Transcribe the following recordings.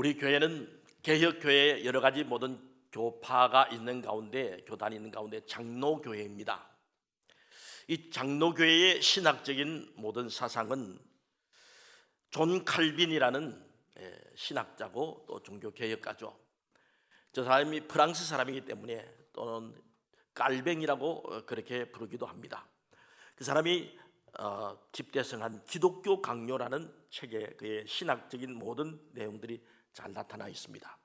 우리 교회는 개혁 교회에 여러 가지 모든 교파가 있는 가운데 교단이 있는 가운데 장로 교회입니다. 이 장로 교회의 신학적인 모든 사상은 존 칼빈이라는 예, 신학자고 또 종교 개혁가죠. 저 사람이 프랑스 사람이기 때문에 또는 깔뱅이라고 어, 그렇게 부르기도 합니다. 그 사람이 어, 집대성한 기독교 강요라는 책에 그의 신학적인 모든 내용들이 잘 나타나 있습니다.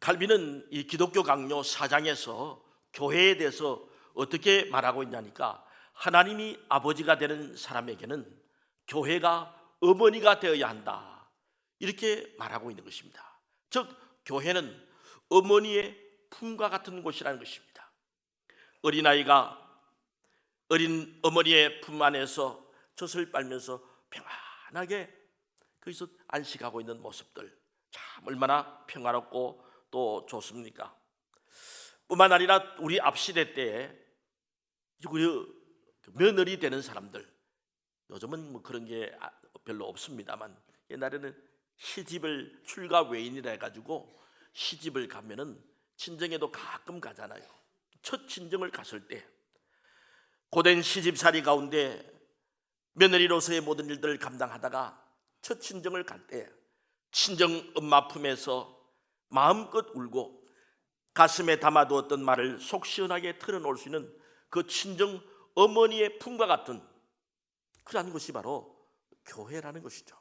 칼빈은 이 기독교 강요 사장에서 교회에 대해서 어떻게 말하고 있냐니까 하나님이 아버지가 되는 사람에게는 교회가 어머니가 되어야 한다. 이렇게 말하고 있는 것입니다. 즉 교회는 어머니의 품과 같은 곳이라는 것입니다. 어린아이가 어린 어머니의 품 안에서 젖을 빨면서 평안하게 거기서 안식하고 있는 모습들 참 얼마나 평화롭고 또 좋습니까? 뿐만 아니라 우리 앞 시대 때에 우리 그 며느리 되는 사람들 요즘은 뭐 그런 게 아- 별로 없습니다만 옛날에는 시집을 출가 외인이라 해가지고 시집을 가면은 친정에도 가끔 가잖아요. 첫 친정을 갔을 때 고된 시집살이 가운데 며느리로서의 모든 일들을 감당하다가 첫 친정을 갈 때 친정 엄마 품에서 마음껏 울고 가슴에 담아두었던 말을 속 시원하게 털어놓을 수 있는 그 친정 어머니의 품과 같은 그러한 것이 바로 교회라는 것이죠.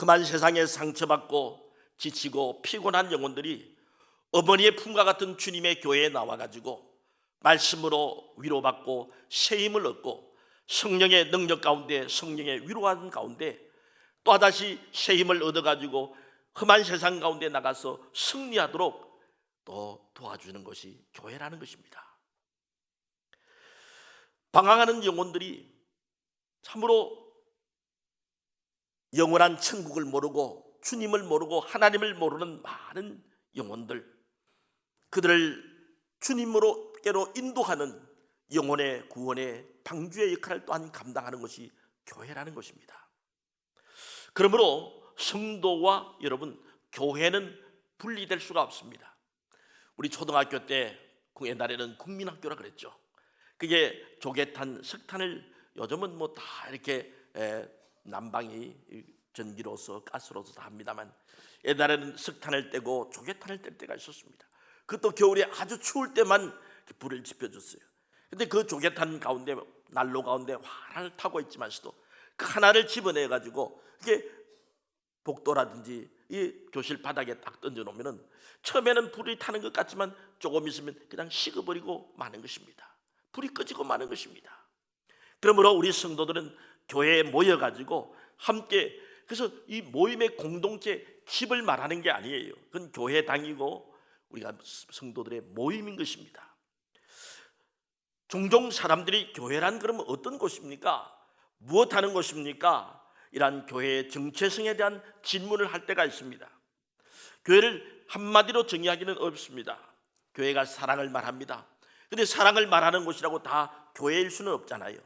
험한 세상에 상처받고 지치고 피곤한 영혼들이 어머니의 품과 같은 주님의 교회에 나와가지고 말씀으로 위로받고 새 힘을 얻고 성령의 능력 가운데 성령의 위로하는 가운데 또 하다시 새 힘을 얻어가지고 험한 세상 가운데 나가서 승리하도록 또 도와주는 것이 교회라는 것입니다. 방황하는 영혼들이 참으로 영원한 천국을 모르고 주님을 모르고 하나님을 모르는 많은 영혼들 그들을 주님으로께로 인도하는 영혼의 구원의 방주의 역할을 또한 감당하는 것이 교회라는 것입니다. 그러므로 성도와 여러분 교회는 분리될 수가 없습니다. 우리 초등학교 때 그 옛날에는 국민학교라 그랬죠. 그게 조개탄, 석탄을 요즘은 뭐 다 이렇게 에, 난방이 전기로서 가스로서 다 합니다만 옛날에는 석탄을 떼고 조개탄을 뗄 때가 있었습니다. 그것도 겨울에 아주 추울 때만 불을 지펴줬어요. 근데 그 조개탄 가운데 난로 가운데 화를 타고 있지만서도 그 하나를 집어내 가지고 이게 복도라든지 이 교실 바닥에 딱 던져 놓으면은 처음에는 불이 타는 것 같지만 조금 있으면 그냥 식어버리고 마는 것입니다. 불이 꺼지고 마는 것입니다. 그러므로 우리 성도들은 교회에 모여 가지고 함께 그래서 이 모임의 공동체 집을 말하는 게 아니에요. 그건 교회 당이고 우리가 성도들의 모임인 것입니다. 종종 사람들이 교회란 그러면 어떤 곳입니까? 무엇 하는 곳입니까? 이러한 교회의 정체성에 대한 질문을 할 때가 있습니다. 교회를 한마디로 정의하기는 어렵습니다. 교회가 사랑을 말합니다. 근데 사랑을 말하는 곳이라고 다 교회일 수는 없잖아요.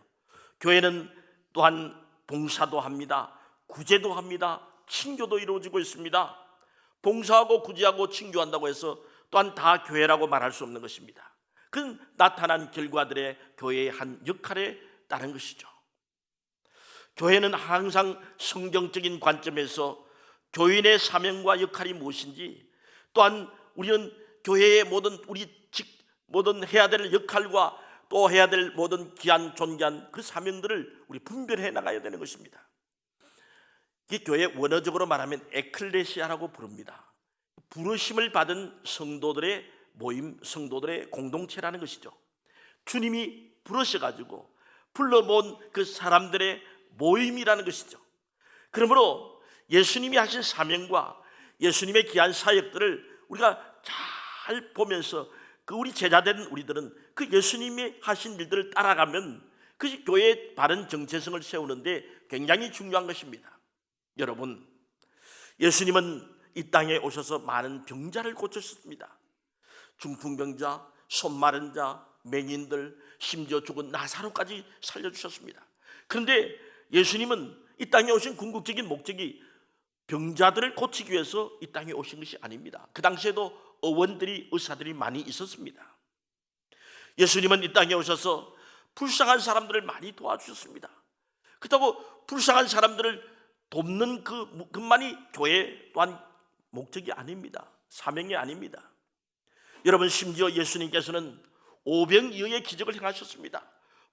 교회는 또한 봉사도 합니다. 구제도 합니다. 친교도 이루어지고 있습니다. 봉사하고 구제하고 친교한다고 해서 또한 다 교회라고 말할 수 없는 것입니다. 그건 나타난 결과들의 교회의 한 역할에 따른 것이죠. 교회는 항상 성경적인 관점에서 교인의 사명과 역할이 무엇인지 또한 우리는 교회의 모든 우리 직 모든 해야 될 역할과 또 해야 될 모든 귀한 존귀한 그 사명들을 우리 분별해 나가야 되는 것입니다. 이 교회 원어적으로 말하면 에클레시아라고 부릅니다. 부르심을 받은 성도들의 모임, 성도들의 공동체라는 것이죠. 주님이 부르셔 가지고 불러 모은 그 사람들의 모임이라는 것이죠. 그러므로 예수님이 하신 사명과 예수님의 귀한 사역들을 우리가 잘 보면서 그 우리 제자된 우리들은 그 예수님이 하신 일들을 따라가면 그것이 교회의 바른 정체성을 세우는데 굉장히 중요한 것입니다. 여러분, 예수님은 이 땅에 오셔서 많은 병자를 고쳤습니다. 중풍병자, 손 마른 자, 맹인들, 심지어 죽은 나사로까지 살려주셨습니다. 그런데 예수님은 이 땅에 오신 궁극적인 목적이 병자들을 고치기 위해서 이 땅에 오신 것이 아닙니다. 그 당시에도 의원들이 의사들이 많이 있었습니다. 예수님은 이 땅에 오셔서 불쌍한 사람들을 많이 도와주셨습니다. 그렇다고 불쌍한 사람들을 돕는 그 것만이 교회 또한 목적이 아닙니다. 사명이 아닙니다. 여러분 심지어 예수님께서는 오병이어의 기적을 행하셨습니다.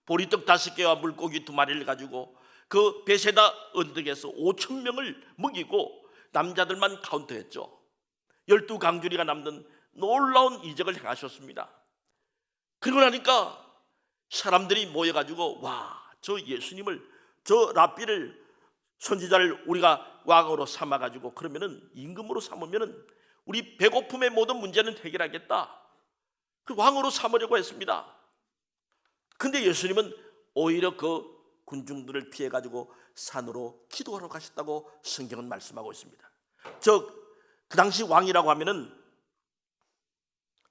보리떡 다섯 개와 물고기 두 마리를 가지고 그 베세다 언덕에서 5천 명을 먹이고 남자들만 카운트했죠. 열두 강주리가 남는 놀라운 이적을 행하셨습니다. 그러고 나니까 사람들이 모여가지고 와 저 예수님을 저 랍비를 선지자를 우리가 왕으로 삼아가지고 그러면은 임금으로 삼으면은 우리 배고픔의 모든 문제는 해결하겠다. 그 왕으로 삼으려고 했습니다. 근데 예수님은 오히려 그 군중들을 피해 가지고 산으로 기도하러 가셨다고 성경은 말씀하고 있습니다. 저그 당시 왕이라고 하면은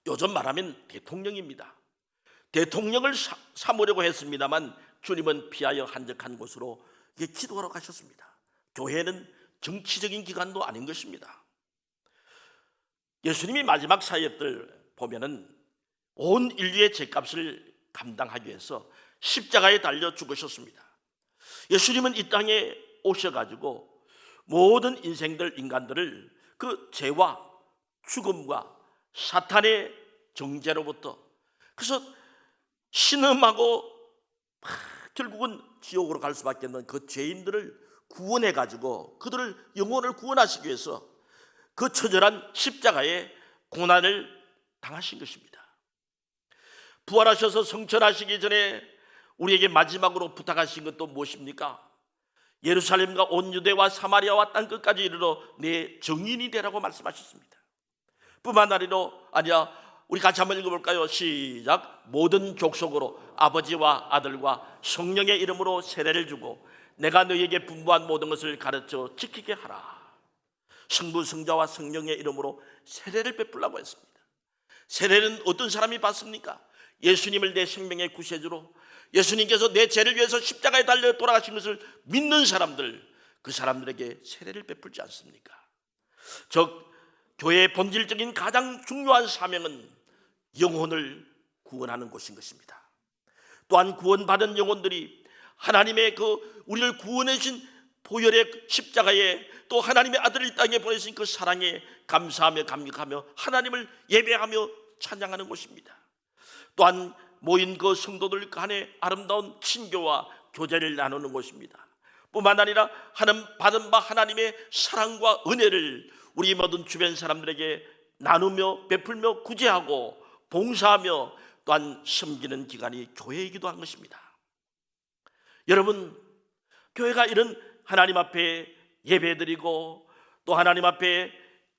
요즘 말하면 대통령입니다. 대통령을 사- 삼으려고 했습니다만 주님은 피하여 한적한 곳으로 기도하러 가셨습니다. 교회는 정치적인 기관도 아닌 것입니다. 예수님이 마지막 사역들 보면은 온 인류의 죄값을 감당하기 위해서 십자가에 달려 죽으셨습니다. 예수님은 이 땅에 오셔가지고 모든 인생들 인간들을 그 죄와 죽음과 사탄의 정죄로부터 그래서 신음하고 막 결국은 지옥으로 갈 수밖에 없는 그 죄인들을 구원해 가지고 그들을 영혼을 구원하시기 위해서 그 처절한 십자가의 고난을 당하신 것입니다. 부활하셔서 성천하시기 전에 우리에게 마지막으로 부탁하신 것도 무엇입니까? 예루살렘과 온 유대와 사마리아와 땅 끝까지 이르러 내 정인이 되라고 말씀하셨습니다. 뿐만 아니라 아니야 우리 같이 한번 읽어볼까요? 시작 모든 족속으로 아버지와 아들과 성령의 이름으로 세례를 주고 내가 너희에게 분부한 모든 것을 가르쳐 지키게 하라. 성부 성자와 성령의 이름으로 세례를 베풀라고 했습니다. 세례는 어떤 사람이 받습니까? 예수님을 내 생명의 구세주로 예수님께서 내 죄를 위해서 십자가에 달려 돌아가신 것을 믿는 사람들 그 사람들에게 세례를 베풀지 않습니까? 즉 교회의 본질적인 가장 중요한 사명은 영혼을 구원하는 것인 것입니다. 또한 구원받은 영혼들이 하나님의 그 우리를 구원해 주신 보혈의 십자가에 또 하나님의 아들을 이 땅에 보내신 그 사랑에 감사하며 감격하며 하나님을 예배하며 찬양하는 것입니다. 또한 모인 그 성도들 간에 아름다운 친교와 교제를 나누는 것입니다. 뿐만 아니라 하나님 받은 바 하나님의 사랑과 은혜를 우리 모든 주변 사람들에게 나누며 베풀며 구제하고 봉사하며 또한 섬기는 기간이 교회이기도 한 것입니다. 여러분, 교회가 이런 하나님 앞에 예배드리고 또 하나님 앞에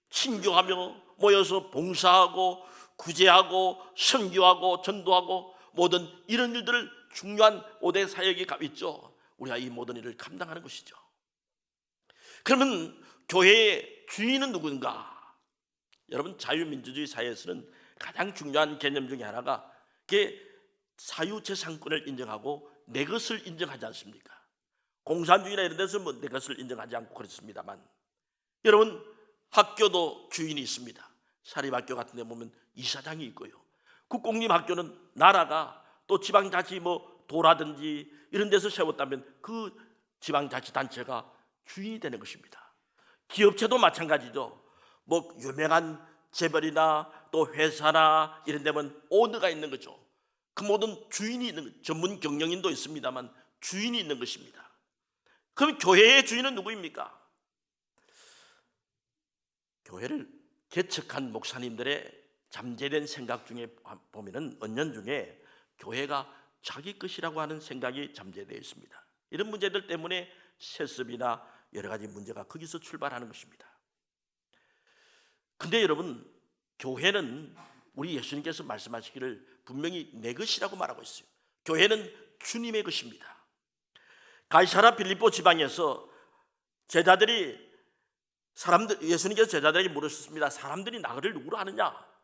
친교하며 모여서 봉사하고 구제하고 선교하고 전도하고 모든 이런 일들을 중요한 오대 사역이 있죠. 우리가 이 모든 일을 감당하는 것이죠. 그러면 교회의 주인은 누군가? 여러분 자유민주주의 사회에서는 가장 중요한 개념 중에 하나가 그게 사유재산권을 인정하고 내 것을 인정하지 않습니까? 공산주의나 이런 데서 뭐 내 것을 인정하지 않고 그렇습니다만 여러분 학교도 주인이 있습니다. 사립학교 같은 데 보면 이사장이 있고요. 국공립학교는 나라가 또 지방자치 뭐 도라든지 이런 데서 세웠다면 그 지방자치단체가 주인이 되는 것입니다. 기업체도 마찬가지죠. 뭐 유명한 재벌이나 또 회사나 이런 데면 오너가 있는 거죠. 그 모든 주인이 있는 전문 경영인도 있습니다만 주인이 있는 것입니다. 그럼 교회의 주인은 누구입니까? 교회를 개척한 목사님들의 잠재된 생각 중에 보면은 은연중에 교회가 자기 것이라고 하는 생각이 잠재되어 있습니다. 이런 문제들 때문에 세습이나 여러 가지 문제가 거기서 출발하는 것입니다. 근데 여러분 교회는 우리 예수님께서 말씀하시기를 분명히 내 것이라고 말하고 있어요. 교회는 주님의 것입니다. 가이사라 빌립보 지방에서 제자들이 사람들 예수님께서 제자들에게 물으셨습니다. 사람들이 나를 누구로 아느냐?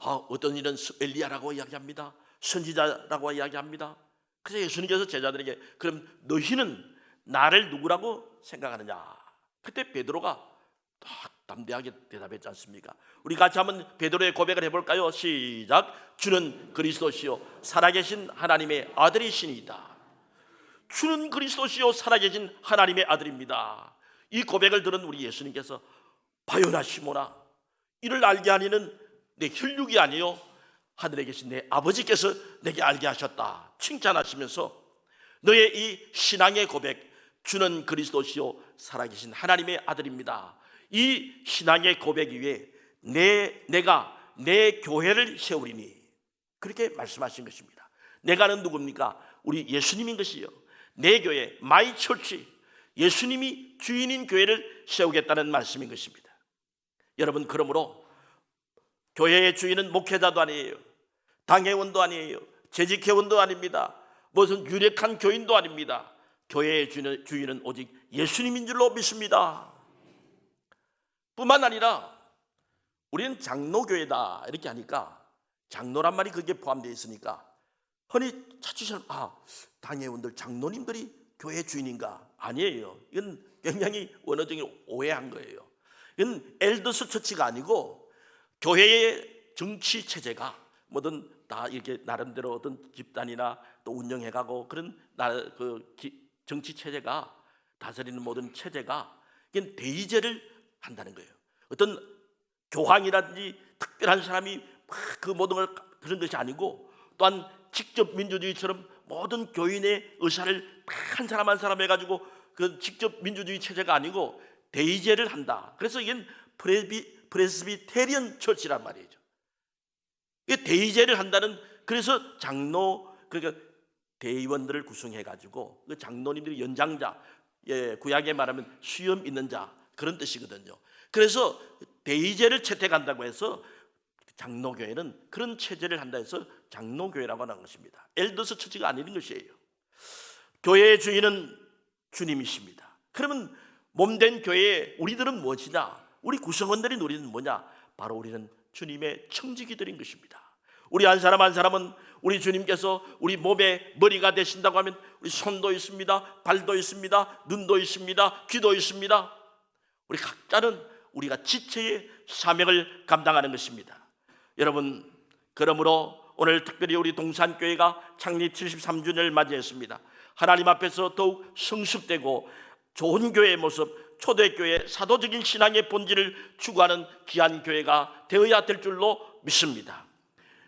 아, 어떤 일은 엘리야라고 이야기합니다. 선지자라고 이야기합니다. 그래서 예수님께서 제자들에게 그럼 너희는 나를 누구라고 생각하느냐? 그때 베드로가 딱 담대하게 대답했지 않습니까? 우리 같이 한번 베드로의 고백을 해볼까요? 시작. 주는 그리스도시요 살아계신 하나님의 아들이시니이다. 주는 그리스도시요 살아계신 하나님의 아들입니다. 이 고백을 들은 우리 예수님께서 바요나 시모나 이를 알게 하니는 내 혈육이 아니요 하늘에 계신 내 아버지께서 내게 알게 하셨다. 칭찬하시면서 너의 이 신앙의 고백 주는 그리스도시요 살아계신 하나님의 아들입니다. 이 신앙의 고백 위에 내 내가 내 교회를 세우리니 그렇게 말씀하신 것입니다. 내가는 누굽니까? 우리 예수님인 것이요. 내 교회 마이 철치 예수님이 주인인 교회를 세우겠다는 말씀인 것입니다. 여러분 그러므로 교회의 주인은 목회자도 아니에요. 당회원도 아니에요. 재직회원도 아닙니다. 무슨 유력한 교인도 아닙니다. 교회의 주인은, 주인은 오직 예수님인 줄로 믿습니다. 뿐만 아니라 우리는 장로교회다 이렇게 하니까 장로란 말이 그게 포함되어 있으니까 흔히 찾으시는 아 당회원들 장로님들이 교회 주인인가 아니에요. 이건 굉장히 원어적인 오해한 거예요. 이건 엘더스 처치가 아니고 교회의 정치 체제가 뭐든 다 이렇게 나름대로 어떤 집단이나 또 운영해가고 그런 나그 정치 체제가 다스리는 모든 체제가 이건 대의제를 한다는 거예요. 어떤 교황이라든지 특별한 사람이 막그 모든 걸 그런 것이 아니고 또한 직접 민주주의처럼 모든 교인의 의사를 한 사람 한 사람 해가지고 그 직접 민주주의 체제가 아니고 대의제를 한다. 그래서 이게 프레비, 프레스비테리언 처치란 말이죠. 대의제를 한다는 그래서 장로 그러니까 대의원들을 구성해 가지고 그 장로님들이 연장자 예, 구약에 말하면 수염 있는 자 그런 뜻이거든요. 그래서 대의제를 채택한다고 해서 장로교회는 그런 체제를 한다 해서 장로교회라고 하는 것입니다. 엘더스 처치가 아닌 것이에요. 교회의 주인은 주님이십니다. 그러면 몸된 교회에 우리들은 무엇이냐? 우리 구성원들이 누리는 뭐냐? 바로 우리는 주님의 청지기들인 것입니다. 우리 한 사람 한 사람은 우리 주님께서 우리 몸의 머리가 되신다고 하면 우리 손도 있습니다, 발도 있습니다, 눈도 있습니다, 귀도 있습니다. 우리 각자는 우리가 지체의 사명을 감당하는 것입니다. 여러분, 그러므로 오늘 특별히 우리 동산교회가 창립 73주년을 맞이했습니다. 하나님 앞에서 더욱 성숙되고 좋은 교회의 모습, 초대교회 사도적인 신앙의 본질을 추구하는 귀한 교회가 되어야 될 줄로 믿습니다.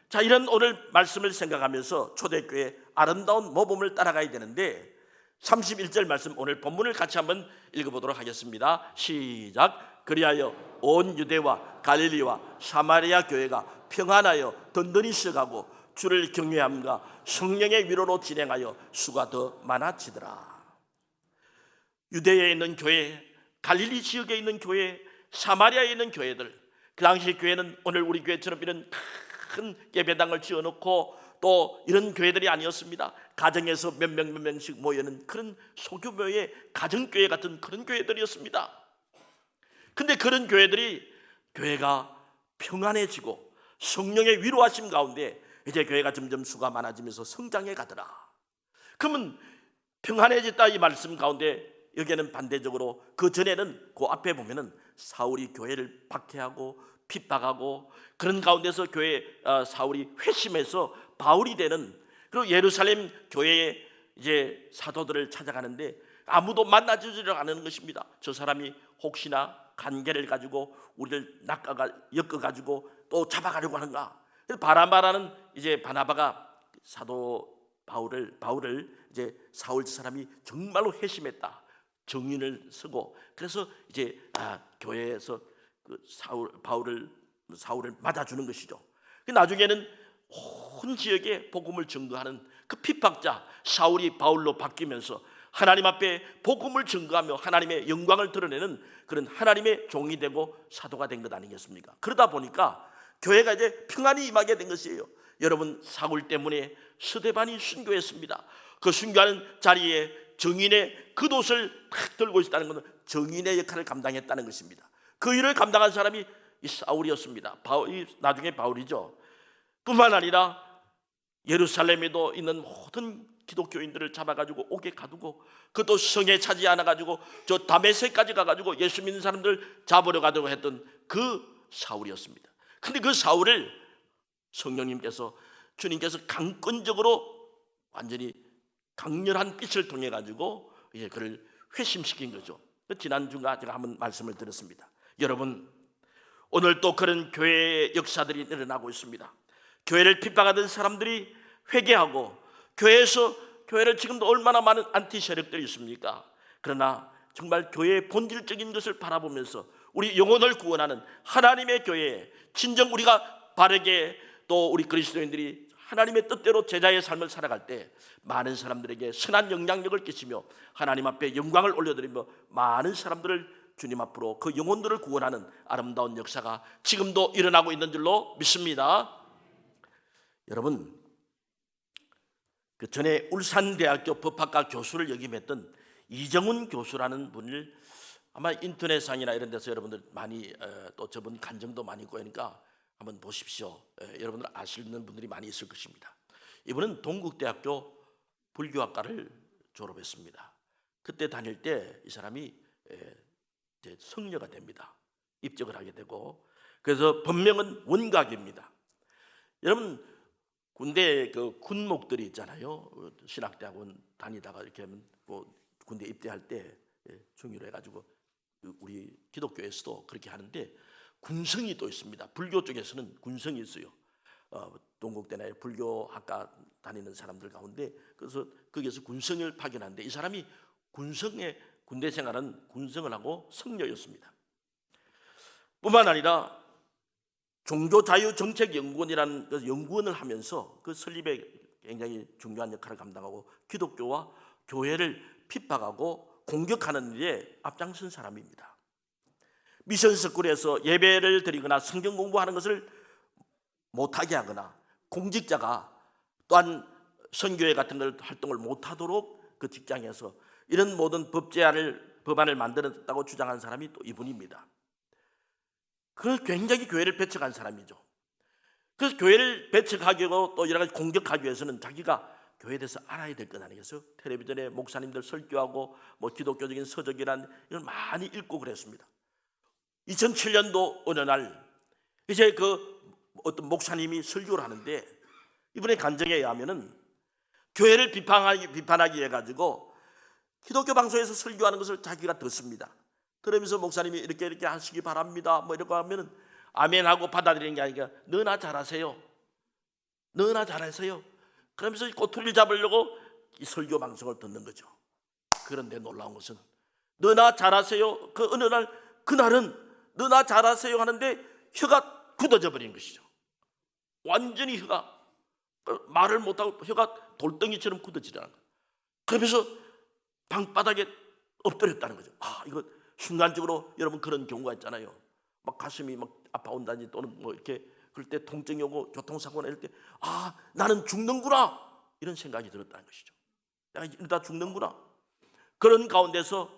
자, 이런 오늘 말씀을 생각하면서 초대교회 아름다운 모범을 따라가야 되는데 31절 말씀 오늘 본문을 같이 한번 읽어보도록 하겠습니다. 시작. 그리하여 온 유대와 갈릴리와 사마리아 교회가 평안하여 든든히 서가고 주를 경외함과 성령의 위로로 진행하여 수가 더 많아지더라. 유대에 있는 교회, 갈릴리 지역에 있는 교회, 사마리아에 있는 교회들, 그 당시 교회는 오늘 우리 교회처럼 이런 큰 예배당을 지어놓고 또 이런 교회들이 아니었습니다. 가정에서 몇 명 몇 명씩 모여는 그런 소규모의 가정교회 같은 그런 교회들이었습니다. 근데 그런 교회들이 교회가 평안해지고 성령의 위로하심 가운데 이제 교회가 점점 수가 많아지면서 성장해 가더라. 그러면 평안해졌다 이 말씀 가운데 여기에는 반대적으로 그 전에는 그 앞에 보면은 사울이 교회를 박해하고 핍박하고 그런 가운데서 교회 어, 사울이 회심해서 바울이 되는 그리고 예루살렘 교회에 이제 사도들을 찾아가는데 아무도 만나주지를 않는 것입니다. 저 사람이 혹시나 관계를 가지고 우리를 낚아가 엮어 가지고 또 잡아가려고 하는가? 바나바라는 이제 바나바가 사도 바울을 바울을 이제 사울 저 사람이 정말로 회심했다. 정인을 쓰고 그래서 이제 아, 교회에서 그 사울 바울을 사울을 맞아주는 것이죠. 그 나중에는 온 지역에 복음을 증거하는 그 핍박자 사울이 바울로 바뀌면서 하나님 앞에 복음을 증거하며 하나님의 영광을 드러내는 그런 하나님의 종이 되고 사도가 된 것 아니겠습니까? 그러다 보니까 교회가 이제 평안이 임하게 된 것이에요. 여러분 사울 때문에 스데반이 순교했습니다. 그 순교하는 자리에 정인의 겉옷을 탁 들고 있다는 것은 정인의 역할을 감당했다는 것입니다. 그 일을 감당한 사람이 이 사울이었습니다. 바울, 나중에 바울이죠. 뿐만 아니라 예루살렘에도 있는 모든 기독교인들을 잡아가지고 옥에 가두고 그것도 성에 차지 않아가지고 저 다메섹까지 가가지고 예수 믿는 사람들 잡으려 가려고 했던 그 사울이었습니다. 근데 그 사울을 성령님께서 주님께서 강권적으로 완전히 강렬한 빛을 통해 가지고 이제 그를 회심시킨 거죠. 그 지난 주가 제가 한번 말씀을 드렸습니다. 여러분 오늘 또 그런 교회의 역사들이 일어나고 있습니다. 교회를 핍박하던 사람들이 회개하고 교회에서 교회를 지금도 얼마나 많은 안티 세력들이 있습니까? 그러나 정말 교회의 본질적인 것을 바라보면서 우리 영혼을 구원하는 하나님의 교회에 진정 우리가 바르게 또 우리 그리스도인들이 하나님의 뜻대로 제자의 삶을 살아갈 때 많은 사람들에게 선한 영향력을 끼치며 하나님 앞에 영광을 올려드리며 많은 사람들을 주님 앞으로 그 영혼들을 구원하는 아름다운 역사가 지금도 일어나고 있는 줄로 믿습니다. 여러분 그 전에 울산대학교 법학과 교수를 역임했던 이정훈 교수라는 분을 아마 인터넷상이나 이런 데서 여러분들 많이 어, 또 저분 간증도 많이 있고 하니까 한번 보십시오. 에, 여러분들 아시는 분들이 많이 있을 것입니다. 이분은 동국대학교 불교학과를 졸업했습니다. 그때 다닐 때 이 사람이 에, 이제 성녀가 됩니다. 입적을 하게 되고 그래서 본명은 원각입니다. 여러분 군대 그 군목들이 있잖아요. 어, 신학대학원 다니다가 이렇게 하면 뭐 군대 입대할 때 예, 중위로 해가지고 그 우리 기독교에서도 그렇게 하는데 군성이 또 있습니다. 불교 쪽에서는 군성이 있어요. 어, 동국대나 불교 학과 다니는 사람들 가운데 그래서 거기에서 군성을 파견하는데 이 사람이 군성에 군대 생활은 군성을 하고 성녀였습니다. 뿐만 아니라 종교자유정책연구원이라는 그 연구원을 하면서 그 설립에 굉장히 중요한 역할을 감당하고 기독교와 교회를 핍박하고 공격하는 일에 앞장선 사람입니다. 미션 스쿨에서 예배를 드리거나 성경 공부하는 것을 못하게 하거나 공직자가 또한 선교회 같은 걸 활동을 못하도록 그 직장에서 이런 모든 법제안을 법안을 만들었다고 주장한 사람이 또 이분입니다. 그 굉장히 교회를 배척한 사람이죠. 그래서 교회를 배척하기 또 여러 가지 공격하기 위해서는 자기가 교회에 대해서 알아야 될 것 아니겠어요? 텔레비전에 목사님들 설교하고 뭐 기독교적인 서적이란 이걸 많이 읽고 그랬습니다. 2007년도 어느 날 이제 그 어떤 목사님이 설교를 하는데 이분의 간증에 의하면은 교회를 비판하기 비판하기 해 가지고 기독교 방송에서 설교하는 것을 자기가 듣습니다. 그러면서 목사님이 이렇게 이렇게 하시기 바랍니다. 뭐 이렇게 하면은 아멘하고 받아들이는 게 아니라 너나 잘하세요. 너나 잘하세요. 그러면서 꼬투리를 잡으려고 이 설교 방송을 듣는 거죠. 그런데 놀라운 것은 너나 잘하세요. 그 어느 날 그날은 너 나 잘하세요 하는데 혀가 굳어져 버린 것이죠. 완전히 혀가 말을 못하고 혀가 돌덩이처럼 굳어지라는 거예요. 그러면서 방바닥에 엎드렸다는 거죠. 아 이거 순간적으로 여러분 그런 경우가 있잖아요. 막 가슴이 막 아파온다니 또는 뭐 이렇게 그럴 때 통증이 오고 교통사고나 이럴 때 아 나는 죽는구나 이런 생각이 들었다는 것이죠. 내가 이러다 죽는구나. 그런 가운데서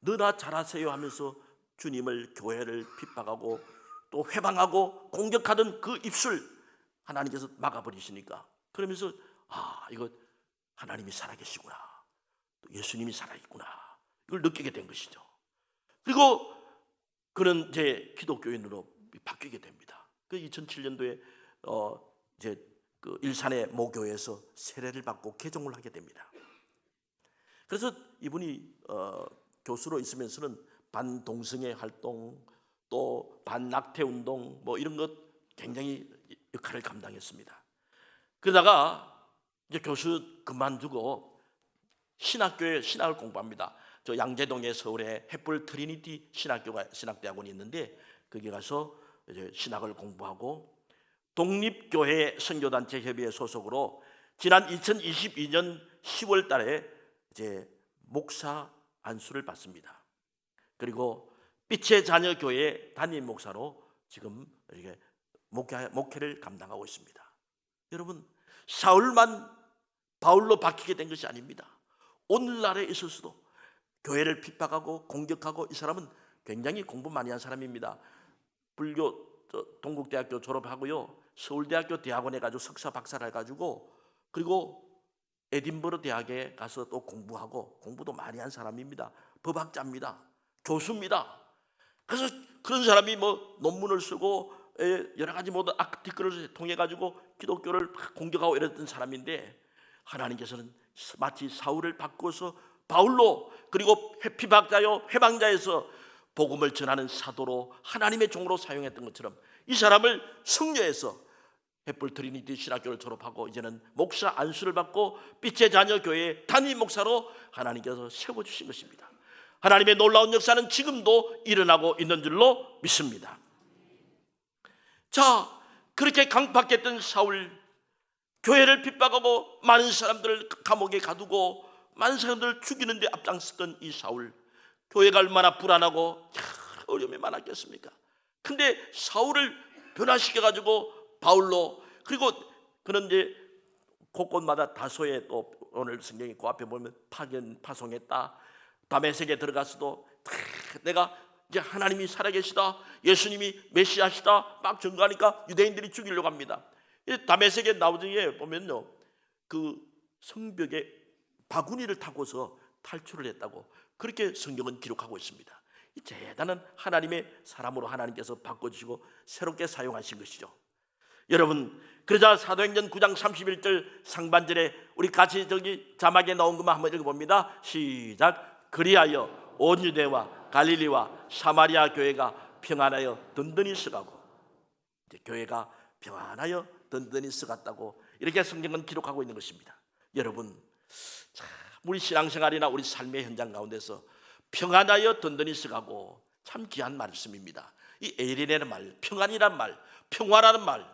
너나 잘하세요 하면서 주님을 교회를 핍박하고 또 회방하고 공격하던 그 입술 하나님께서 막아버리시니까 그러면서 아 이거 하나님이 살아계시구나 또 예수님이 살아있구나 이걸 느끼게 된 것이죠. 그리고 그는 이제 기독교인으로 바뀌게 됩니다. 그 2007년도에 어 이제 그 일산의 모교에서 세례를 받고 개종을 하게 됩니다. 그래서 이분이 어 교수로 있으면서는 반동성애 활동 또 반낙태 운동 뭐 이런 것 굉장히 역할을 감당했습니다. 그러다가 이제 교수 그만두고 신학교에 신학을 공부합니다. 저 양재동에 서울에 햇불 트리니티 신학교가 신학대학원이 있는데 거기 가서 이제 신학을 공부하고 독립교회 선교단체 협의회 소속으로 지난 2022년 10월 달에 이제 목사 안수를 받습니다. 그리고 빛의 자녀 교회 담임 목사로 지금 이렇게 목회, 목회를 감당하고 있습니다. 여러분 사울만 바울로 바뀌게 된 것이 아닙니다. 오늘날에 있어서도 교회를 핍박하고 공격하고 이 사람은 굉장히 공부 많이 한 사람입니다. 불교 동국대학교 졸업하고요. 서울대학교 대학원에 가지고 석사 박사를 해가지고 그리고 에딘버러 대학에 가서 또 공부하고 공부도 많이 한 사람입니다. 법학자입니다. 교수입니다. 그래서 그런 사람이 뭐 논문을 쓰고 에, 여러 가지 모든 아티클을 통해 가지고 기독교를 막 공격하고 이랬던 사람인데 하나님께서는 마치 사울을 바꾸어서 바울로 그리고 회피박자요 회방자에서 복음을 전하는 사도로 하나님의 종으로 사용했던 것처럼 이 사람을 승려해서 햇불 트리니티 신학교를 졸업하고 이제는 목사 안수를 받고 빛의 자녀 교회 담임 목사로 하나님께서 세워 주신 것입니다. 하나님의 놀라운 역사는 지금도 일어나고 있는 줄로 믿습니다. 자, 그렇게 강팍했던 사울 교회를 핍박하고 많은 사람들을 감옥에 가두고 많은 사람들을 죽이는데 앞장섰던 이 사울 교회가 얼마나 불안하고 야, 어려움이 많았겠습니까? 근데 사울을 변화시켜 가지고 바울로 그리고 그런 이제 곳곳마다 다소의 또 오늘 성경이 그 앞에 보면 파견 파송했다. 밤에 세계 들어가서도 다 내가 이제 하나님이 살아계시다. 예수님이 메시아시다. 막 증거하니까 유대인들이 죽이려고 합니다. 이 다메섹의 나오지에 보면요. 그 성벽에 바구니를 타고서 탈출을 했다고 그렇게 성경은 기록하고 있습니다. 이 대단한 하나님의 사람으로 하나님께서 바꿔주시고 새롭게 사용하신 것이죠. 여러분 그러자 사도행전 9장 31절 상반절에 우리 같이 저기 자막에 나온 것만 한번 읽어봅니다. 시작 그리하여 온 유대와 갈릴리와 사마리아 교회가 평안하여 든든히 서가고 교회가 평안하여 든든히 서갔다고 이렇게 성경은 기록하고 있는 것입니다. 여러분 참 우리 신앙생활이나 우리 삶의 현장 가운데서 평안하여 든든히 서가고 참 귀한 말씀입니다. 이 에이린이라는 말, 평안이란 말, 평화라는 말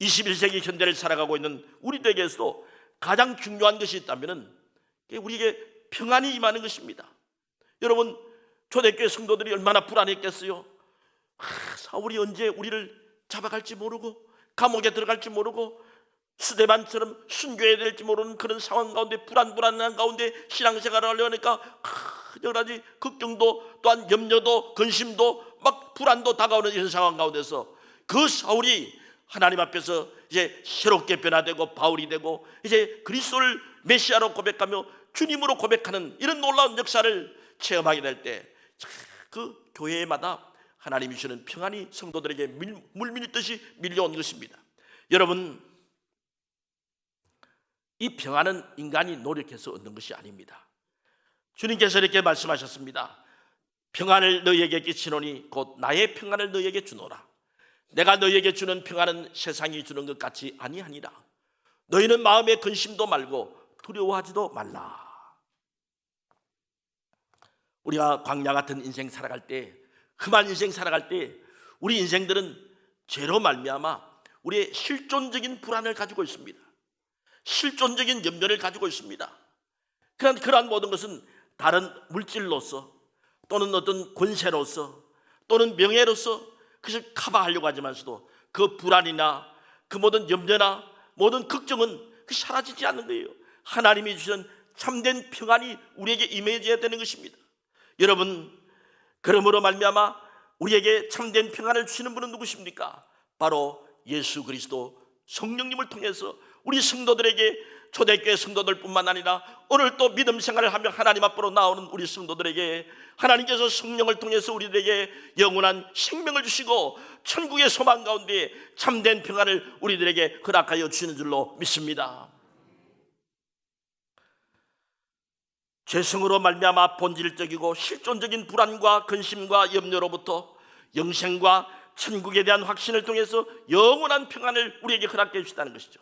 21세기 현대를 살아가고 있는 우리들에게서도 가장 중요한 것이 있다면 우리에게 평안이 임하는 것입니다. 여러분 초대교회 성도들이 얼마나 불안했겠어요. 아, 사울이 언제 우리를 잡아갈지 모르고 감옥에 들어갈지 모르고 스데반처럼 순교해야 될지 모르는 그런 상황 가운데 불안불안한 가운데 신앙생활을 하려니까 여러 가지 걱정도 또한 염려도 근심도 막 불안도 다가오는 이런 상황 가운데서 그 사울이 하나님 앞에서 이제 새롭게 변화되고 바울이 되고 이제 그리스도를 메시아로 고백하며 주님으로 고백하는 이런 놀라운 역사를 체험하게 될 때 그 교회마다 하나님이 주시는 평안이 성도들에게 밀, 물밀듯이 밀려온 것입니다. 여러분 이 평안은 인간이 노력해서 얻는 것이 아닙니다. 주님께서 이렇게 말씀하셨습니다. 평안을 너희에게 끼치노니 곧 나의 평안을 너희에게 주노라. 내가 너희에게 주는 평안은 세상이 주는 것 같이 아니하니라. 너희는 마음에 근심도 말고 두려워하지도 말라. 우리가 광야 같은 인생 살아갈 때, 험한 인생 살아갈 때, 우리 인생들은 죄로 말미암아 우리의 실존적인 불안을 가지고 있습니다. 실존적인 염려를 가지고 있습니다. 그런 그러한 모든 것은 다른 물질로서 또는 어떤 권세로서 또는 명예로서 그것을 커버하려고 하지만서도 그 불안이나 그 모든 염려나 모든 걱정은 그 사라지지 않는 거예요. 하나님이 주신 참된 평안이 우리에게 임해져야 되는 것입니다. 여러분, 그러므로 말미암아 우리에게 참된 평안을 주시는 분은 누구십니까? 바로 예수 그리스도 성령님을 통해서 우리 성도들에게 초대교회 성도들뿐만 아니라 오늘 또 믿음 생활을 하며 하나님 앞으로 나오는 우리 성도들에게 하나님께서 성령을 통해서 우리들에게 영원한 생명을 주시고 천국의 소망 가운데 참된 평안을 우리들에게 허락하여 주시는 줄로 믿습니다. 죄성으로 말미암아 본질적이고 실존적인 불안과 근심과 염려로부터 영생과 천국에 대한 확신을 통해서 영원한 평안을 우리에게 허락해 주시다는 것이죠.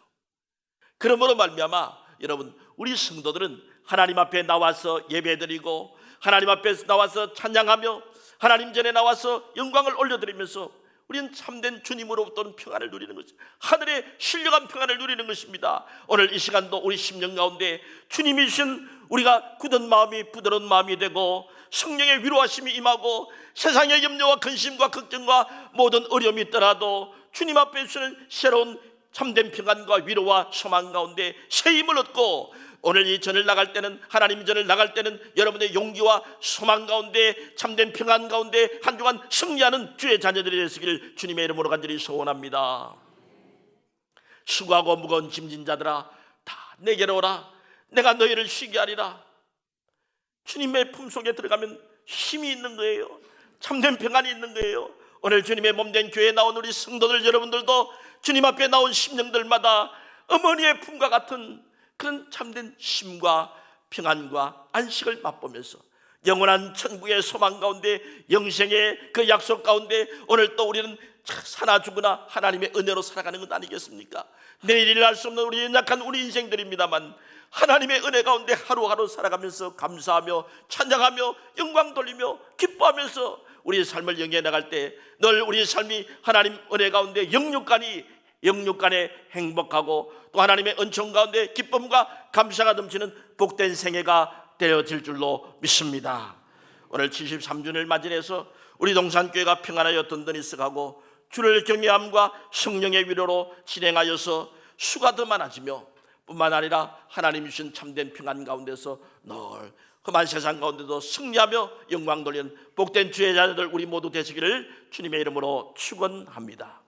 그러므로 말미암아 여러분 우리 성도들은 하나님 앞에 나와서 예배드리고 하나님 앞에 나와서 찬양하며 하나님 전에 나와서 영광을 올려드리면서 우리는 참된 주님으로부터는 평안을 누리는 것이 하늘의 신령한 평안을 누리는 것입니다. 오늘 이 시간도 우리 심령 가운데 주님이 주신 우리가 굳은 마음이 부드러운 마음이 되고 성령의 위로하심이 임하고 세상의 염려와 근심과 걱정과 모든 어려움이 있더라도 주님 앞에 주시는 새로운 참된 평안과 위로와 소망 가운데 새 힘을 얻고 오늘 이 전을 나갈 때는 하나님 전을 나갈 때는 여러분의 용기와 소망 가운데 참된 평안 가운데 한 주간 승리하는 주의 자녀들이 되시기를 주님의 이름으로 간절히 소원합니다. 수고하고 무거운 짐진 자들아 다 내게로 오라 내가 너희를 쉬게 하리라. 주님의 품속에 들어가면 힘이 있는 거예요. 참된 평안이 있는 거예요. 오늘 주님의 몸된 교회에 나온 우리 성도들 여러분들도 주님 앞에 나온 심령들마다 어머니의 품과 같은 그런 참된 쉼과 평안과 안식을 맛보면서 영원한 천국의 소망 가운데 영생의 그 약속 가운데 오늘 또 우리는 사나 죽으나 하나님의 은혜로 살아가는 것 아니겠습니까? 내일을 알 수 없는 우리 연약한 우리 인생들입니다만 하나님의 은혜 가운데 하루하루 살아가면서 감사하며 찬양하며 영광 돌리며 기뻐하면서 우리의 삶을 영위해 나갈 때 늘 우리의 삶이 하나님 은혜 가운데 영육간이 영육간에 행복하고 또 하나님의 은총 가운데 기쁨과 감사가 넘치는 복된 생애가 되어질 줄로 믿습니다. 오늘 73주년을 맞이해서 우리 동산교회가 평안하여 든든히스가고 주를 경외함과 성령의 위로로 진행하여서 수가 더 많아지며 뿐만 아니라 하나님 주신 참된 평안 가운데서 늘 험한 세상 가운데도 승리하며 영광 돌리는 복된 주의 자녀들 우리 모두 되시기를 주님의 이름으로 축원합니다.